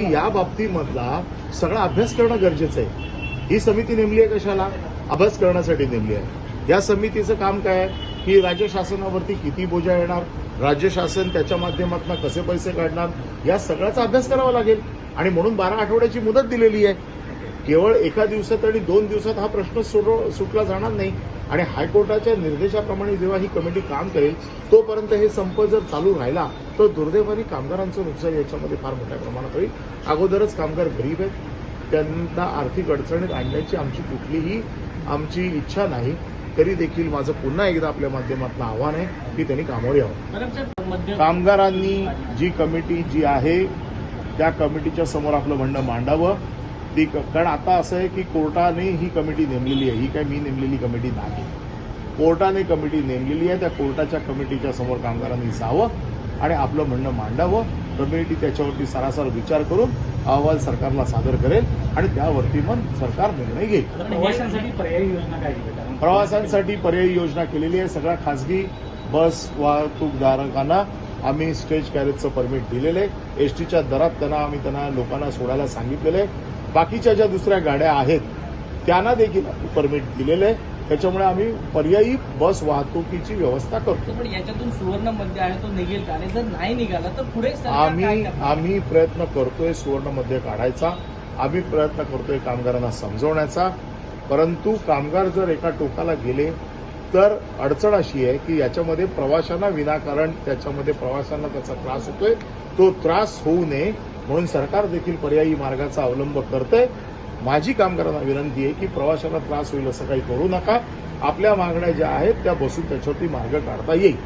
की या बाबतीमधला सगळा अभ्यास करणं गरजेचं आहे. ही समिती नेमली आहे कशाला? अभ्यास करण्यासाठी नेमली आहे. या समितीचं काम काय आहे? की राज्य शासनावरती किती बोजा येणार? राज्य शासन त्याच्या माध्यमातून कसे पैसे काढणार? या सगळ्याचा अभ्यास करावा लागेल. आणि म्हणून बारा आठवड्याची मुदत दिलेली आहे. केवळ एका दिवसात आणि दोन दिवसात हा प्रश्न सोडव- सुटला जाणार नाही. आणि हायकोर्टाच्या निर्देशाप्रमाणे जेव्हा ही कमिटी काम करेल तोपर्यंत हे संप जर चालू राहिला तर दुर्दैवाने कामगारांचं नुकसान याच्यामध्ये फार मोठ्या प्रमाणात होईल. अगोदरच कामगार गरीब आहेत. त्यांना आर्थिक अडचणीत आणण्याची आमची कुठलीही आमची इच्छा नाही. तरी देखील माझं पुन्हा एकदा आपल्या माध्यमातून आव्हान आहे की त्यांनी कामावर यावं. कामगारांनी जी कमिटी जी आहे त्या कमिटीच्या समोर आपलं म्हणणं मांडावं. ती कारण आता असं आहे की कोर्टाने ही कमिटी नेमलेली आहे. ही काय मी नेमलेली कमिटी नाही. कोर्टाने कमिटी नेमलेली आहे. त्या कोर्टाच्या कमिटीच्या समोर कामगारांनी जावं आणि आपलं म्हणणं मांडावं. कमिटी त्याच्यावरती सरासर विचार करून अहवाल सरकारला सादर करेल आणि त्यावरती मग सरकार निर्णय घेईल. प्रवाशांसाठी पर्यायी योजना काय दिली कारण प्रवासांसाठी पर्यायी योजना केलेली आहे. सगळ्या खासगी बस वाहतूकदारकांना आम्ही स्टेज कॅरेजचं परमिट दिलेलं. आहे एसटीच्या दरात त्यांना आम्ही त्यांना लोकांना सोडायला सांगितलेलं. आहे बाकीच्या ज्या दुसऱ्या गाड्या आहेत त्यांना देखील परमिट दिलेलं. आहे त्याच्यामुळे आम्ही पर्यायी बस वाहतुकीची व्यवस्था करतो. पण याच्यातून सुवर्ण मध्य आहे तो निघेल. का आणि जर नाही निघाला तर पुढे आम्ही? आम्ही प्रयत्न करतोय सुवर्ण मध्य काढायचा. आम्ही प्रयत्न करतोय कामगारांना समजवण्याचा. परंतु कामगार जर एका टोकाला गेले तर अडचण अशी आहे की याच्यामध्ये प्रवाशांना विनाकारण त्याच्यामध्ये प्रवाशांना त्याचा त्रास होतोय. तो त्रास होऊ नये म्हणून सरकार देखील पर्यायी मार्गाचा अवलंब करतंय. माझी कामगारांना विनंती आहे की प्रवाशांना त्रास होईल असं काही करू नका. आपल्या मागण्या ज्या आहेत त्या बसून त्याच्यावरती मार्ग काढता येईल.